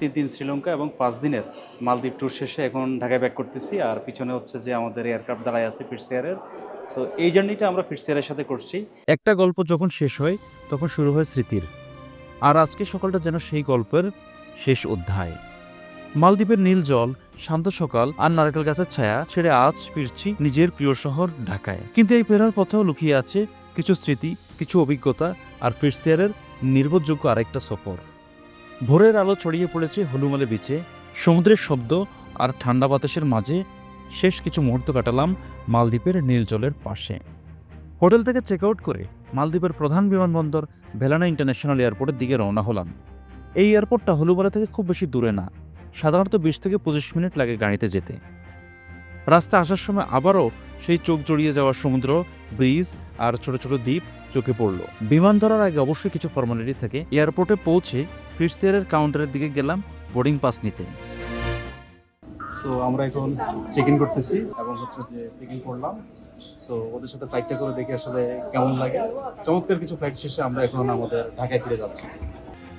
তিন দিন শ্রীলঙ্কা এবং পাঁচ দিনের মালদ্বীপ ট্যুর শেষে এখন ঢাকায় ব্যাক করতেছি। আর পিছনে হচ্ছে যে আমাদের এয়ারক্রাফট দাঁড়ায় আছে ফিটসেয়ারের সো এই জার্নিটা আমরা ফিটসেয়ারের সাথে করছি। একটা গল্প যখন শেষ হয়, তখন শুরু হয় স্মৃতির। আর আজকে সকালটা যেন সেই গল্পের শেষ অধ্যায়। মালদ্বীপের নীল জল, শান্ত সকাল আর নারকেল গাছের ছায়া ছেড়ে আজ ফিরছি নিজের প্রিয় শহর ঢাকায়। কিন্তু এই ফেরার পথেও লুকিয়ে আছে কিছু স্মৃতি, কিছু অভিজ্ঞতা আর ফিরসিয়ারের নির্ভরযোগ্য আরেকটা সফর। ভোরের আলো ছড়িয়ে পড়েছে হলুমালে বিচে। সমুদ্রের শব্দ আর ঠান্ডা বাতাসের মাঝে শেষ কিছু মুহূর্ত কাটালাম মালদ্বীপের নীল জলের পাশে। হোটেল থেকে চেক আউট করে মালদ্বীপের প্রধান বিমানবন্দর ভেলানা ইন্টারন্যাশনাল এয়ারপোর্টের দিকে রওনা হলাম। এই এয়ারপোর্টটা হলুবালা থেকে খুব বেশি দূরে না, সাধারণত বিশ থেকে পঁচিশ মিনিট লাগে গাড়িতে যেতে। রাস্তা আসার সময় আবারও সেই চোখ জড়িয়ে যাওয়া সমুদ্র, ব্রিজ আর ছোট ছোট দ্বীপ চোখে পড়ল। বিমান ধরার আগে অবশ্যই কিছু ফর্মালিটি থাকে। এয়ারপোর্টে পৌঁছে ফিটসেয়ারের কাউন্টারের দিকে গেলাম বোর্ডিং পাস নিতে। সো আমরা এখন চেক ইন করতেছি এবং হচ্ছে যে চেক ইন করলাম। সো ওদের সাথে ফ্লাইটটা করে দেখে আসলে কেমন লাগে। চমৎকার কিছু ফ্লাইট শেষে আমরা এখন আমাদের ঢাকায় ফিরে যাচ্ছি।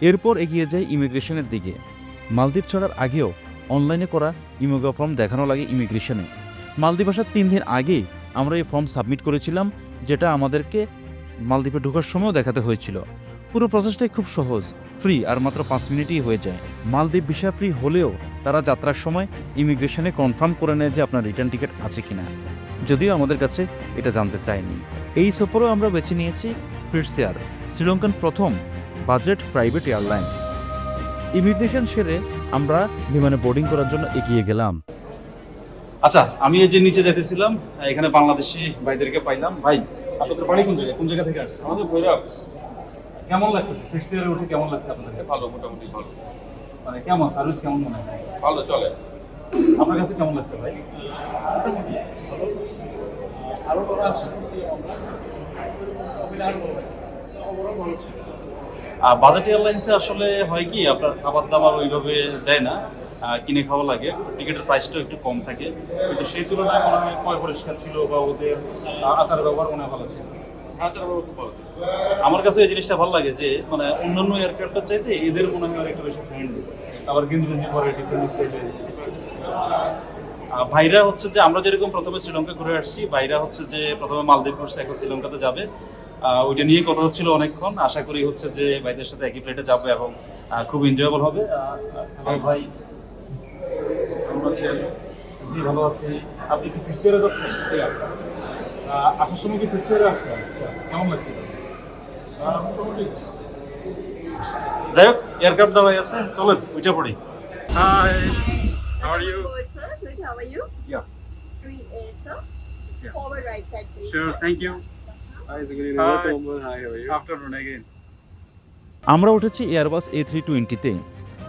এরপর এগিয়ে যাই ইমিগ্রেশনের দিকে। মালদ্বীপ ছাড়ার আগেও অনলাইনে করা ইমোগা ফর্ম দেখানো লাগে ইমিগ্রেশনে। মালদ্বীপ আসার তিন দিন আগেই আমরা এই ফর্ম সাবমিট করেছিলাম যেটা আমাদেরকে মালদ্বীপে ঢোকার সময়ও দেখাতে হয়েছিল। পুরো প্রসেসটাই খুব সহজ। ফ্রি আর মাত্র পাঁচ মিনিটেই হয়ে যায়। মালদ্বীপ ভিসা ফ্রি হলেও তারা যাত্রার সময় ইমিগ্রেশনে কনফার্ম করে নেয় যে আপনার রিটার্ন টিকিট আছে কিনা। যদিও আমাদের কাছে এটা জানতে চায়নি। এই সফরেও আমরা বেছে নিয়েছি ফিরসিয়ার শ্রীলঙ্কান প্রথম বাজেট প্রাইভেট এয়ারলাইন ইমিগ্রেশন সেরে আমরা বিমানে বোর্ডিং করার জন্য এগিয়ে গেলাম। আচ্ছা আমি এই যে নিচে যেতেছিলাম এখানে বাংলাদেশি ভাইদেরকে পাইলাম। ভাই আপনাদের বাড়ি কোন জায়গায়? কোন জায়গা থেকে আসছে আমাদের ভৈরব। কেমন লাগতেছে? ফিক্সিয়ারে উঠে কেমন লাগছে আপনাদের ভালো মোটামুটি ভালো। মানে কেমন? সার্ভিস কেমন মনে হয়? ভালো চলে। আপনার কাছে কেমন লাগছে ভাই? আরও বড় আশা করছি আমরা। আর ভালো ছিল। বাজেট এয়ারলাইন্সে আসলে হয় কি আপনার খাবার দাবার ওইভাবে দেয় না। কিনে খাওয়া লাগে। টিকিটের প্রাইসটাও একটু কম থাকে। কিন্তু সেই তুলনায় মনে হয় পয় পরিষ্কার ছিল বা ওদের আচার ব্যবহার মনে হয় ভালো ছিল। হ্যাঁ আমার কাছে এই জিনিসটা ভালো লাগে যে মানে অন্যান্য এয়ারক্রাফটের চাইতে এদের মনে হয় একটু বেশি ফ্রেন্ডলি আবার টেঞ্জি পরে ডিফারেন্ট স্টাইলে ভাইরা হচ্ছে যে আমরা যেরকম প্রথমে শ্রীলঙ্কা ঘুরে আসছি ভাইরা হচ্ছে যে প্রথমে মালদ্বীপ ঘুরছে এখন শ্রীলঙ্কাতে যাবে। ওইটা নিয়ে কথা হচ্ছিল অনেকক্ষণ। আশা করি হচ্ছে যে ভাইদের সাথে একই ফ্লাইটে যাবে এবং খুব এনজয়েবল হবে। আহ, আহ, ভাই। আমরা জি ভালো আছি। আপনি কি ফিক্সিয়ারে যাচ্ছেন? Uh, আসার সময় কি যাই হোক এয়ারক্রাফট দাঁড়াই আছে। চলেন ওইটা পড়ি। আমরা উঠেছি এয়ারবাস এ থ্রি টোয়েন্টিতে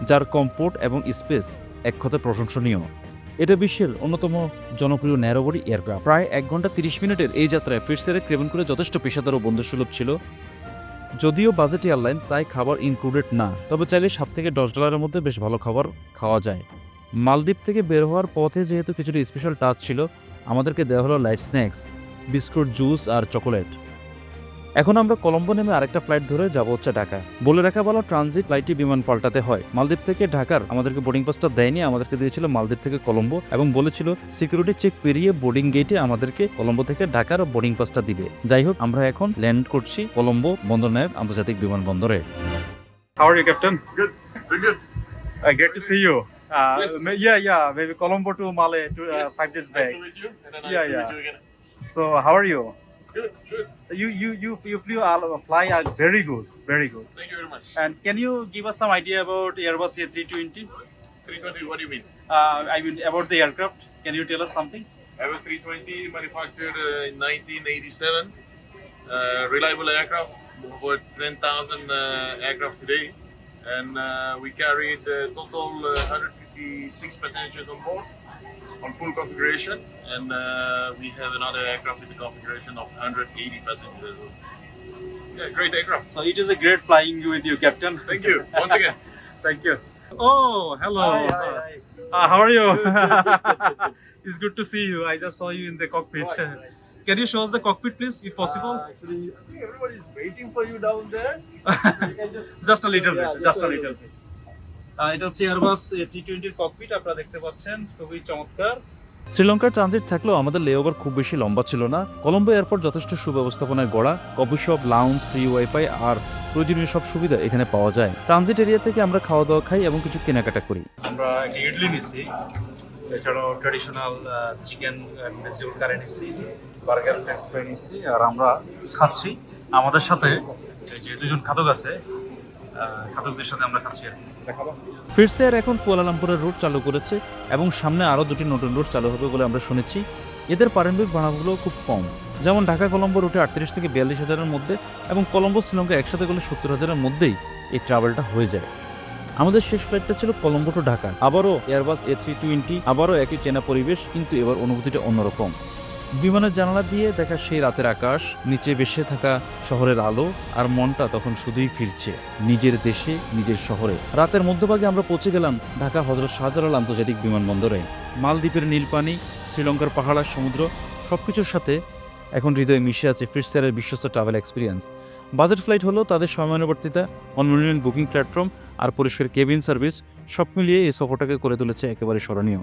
যার কম্পোর্ট এবং স্পেস এক কথা প্রশংসনীয়। এটা বিশ্বের অন্যতম জনপ্রিয় ন্যারোবডি এয়ারক্রাফট। প্রায় এক ঘণ্টা তিরিশ মিনিটের এই যাত্রায় ফিরসেরে ক্রেভেন করে যথেষ্ট পেশাদার ও বন্ধুসুলভ ছিল। যদিও বাজেট এয়ারলাইন, তাই খাবার ইনক্লুডেড না, তবে চাইলে সাত থেকে দশ ডলারের মধ্যে বেশ ভালো খাবার খাওয়া যায়। মালদ্বীপ থেকে বের হওয়ার পথে যেহেতু কিছুটা স্পেশাল টাচ ছিল, আমাদেরকে দেওয়া হলো লাইট স্ন্যাক্স বিস্কুট জুস আর চকোলেট এখন আমরা কলম্বো নেমে আরেকটা ফ্লাইট ধরে যাব হচ্ছে ঢাকা বলে রাখা ভালো ট্রানজিট ফ্লাইটে বিমান পাল্টাতে হয় মালদ্বীপ থেকে ঢাকার আমাদেরকে বোর্ডিং পাসটা দেয়নি আমাদেরকে দিয়েছিল মালদ্বীপ থেকে কলম্বো এবং বলেছিল সিকিউরিটি চেক পেরিয়ে বোর্ডিং গেটে আমাদেরকে কলম্বো থেকে ঢাকার বোর্ডিং পাসটা দিবে যাই হোক আমরা এখন ল্যান্ড করছি কলম্বো বন্দরনায়ক আন্তর্জাতিক বিমানবন্দরে How are you, Captain? Good. Very good. Uh, great to see you. Uh, Yes. yeah, yeah, maybe Colombo to Male to, uh, Yes, five days nice to meet you. And then Yeah, nice to yeah. meet you again. So how are you? Good, good. You you you you flew all fly uh, very good, very good. Thank you very much. And can you give us some idea about Airbus A320? 320, what do you mean? Uh, I mean about the aircraft. Can you tell us something? Airbus 320 manufactured uh, in 1987. Uh, reliable aircraft, over 10,000 uh, aircraft today. And uh, we carried uh, total uh, 156 passengers on board on full configuration. And uh, we have another aircraft with the configuration of 180 passengers. as. Yeah, great aircraft. So it is a great flying with you, Captain. Thank you once again. Thank you. Oh, hello. Uh, how are you? it's good to see you. I just saw you in the cockpit. Can you show us the cockpit, please, if possible? Uh, actually, I think everybody is waiting for you down there. You can just just a little Yeah, bit. Just a little bit. আহ, এটা হচ্ছে Airbus three টোয়েন্টির cocopeat আপনারা দেখতে পাচ্ছেন খুবই চমৎকার। শ্রীলঙ্কার transit থাকলেও আমাদের লেওভার খুব বেশি লম্বা ছিল না। কলম্বো এয়ারপোর্ট যথেষ্ট সুব্যবস্থাপনায় গড়া coffee shop lounge free wifi আর প্রয়োজনীয় সব সুবিধা এখানে পাওয়া যায়। ট্রানজিট এরিয়া থেকে আমরা খাওয়া দাওয়া খাই এবং কিছু কেনাকাটা করি। আমরা একটা ইডলি নিচ্ছি এছাড়াও ট্র্যাডিশনাল চিকেন ভেজিটেবল কারি নিচ্ছি বার্গার ফ্রেঞ্চ ফ্রাই নিচ্ছি আর আমরা খাচ্ছি। আমাদের সাথে যে দুজন খাদক আছে আহ, খাদকদের সাথে আমরা খাচ্ছি আর কি। ফিরসে এয়ার এখন কুয়ালালামপুরের রুট চালু করেছে এবং সামনে আরও দুটি নতুন রুট চালু হবে বলে আমরা শুনেছি। এদের প্রারম্ভিক ভাড়াগুলো খুব কম। যেমন ঢাকা কলম্বো রুটে আটত্রিশ থেকে বিয়াল্লিশ হাজারের মধ্যে এবং কলম্বো শ্রীলঙ্কা একসাথে গেলে সত্তর হাজারের মধ্যেই এই ট্রাভেলটা হয়ে যায়। আমাদের শেষ ফ্লাইটটা ছিল কলম্বো টু ঢাকা। আবারও এয়ারবাস এ থ্রি টোয়েন্টি আবারও একই চেনা পরিবেশ কিন্তু এবার অনুভূতিটা অন্যরকম। বিমানের জানালা দিয়ে দেখা সেই রাতের আকাশ, নিচে ভেসে থাকা শহরের আলো আর মনটা তখন শুধুই ফিরছে নিজের দেশে, নিজের শহরে। রাতের মধ্যভাগে আমরা পৌঁছে গেলাম ঢাকা হজরত শাহজালাল আন্তর্জাতিক বিমানবন্দরে। মালদ্বীপের নীলপানি, শ্রীলঙ্কার পাহাড় সমুদ্র সব কিছুর সাথে এখন হৃদয়ে মিশে আছে ফিরসেয়ারের বিশ্বস্ত ট্রাভেল এক্সপিরিয়েন্স। বাজেট ফ্লাইট হলো তাদের সময়ানুবর্তিতা কনভিনিয়েন্ট বুকিং প্ল্যাটফর্ম আর পরিষ্কার কেবিন সার্ভিস, সব মিলিয়ে এই সফরটাকে করে তুলেছে একেবারে স্মরণীয়।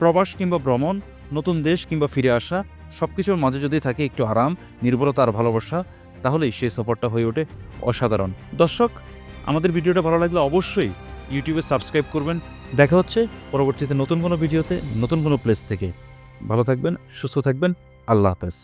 প্রবাস কিংবা ভ্রমণ নতুন দেশ কিংবা ফিরে আসা সব কিছুর মাঝে যদি থাকে একটু আরাম, নির্ভরতা আর ভালোবাসা, তাহলেই সেই সফরটা হয়ে ওঠে অসাধারণ। দর্শক, আমাদের ভিডিওটা ভালো লাগলে অবশ্যই ইউটিউবে সাবস্ক্রাইব করবেন। দেখা হচ্ছে পরবর্তীতে নতুন কোনো ভিডিওতে, নতুন কোনো প্লেস থেকে। ভালো থাকবেন, সুস্থ থাকবেন, আল্লাহ হাফেজ।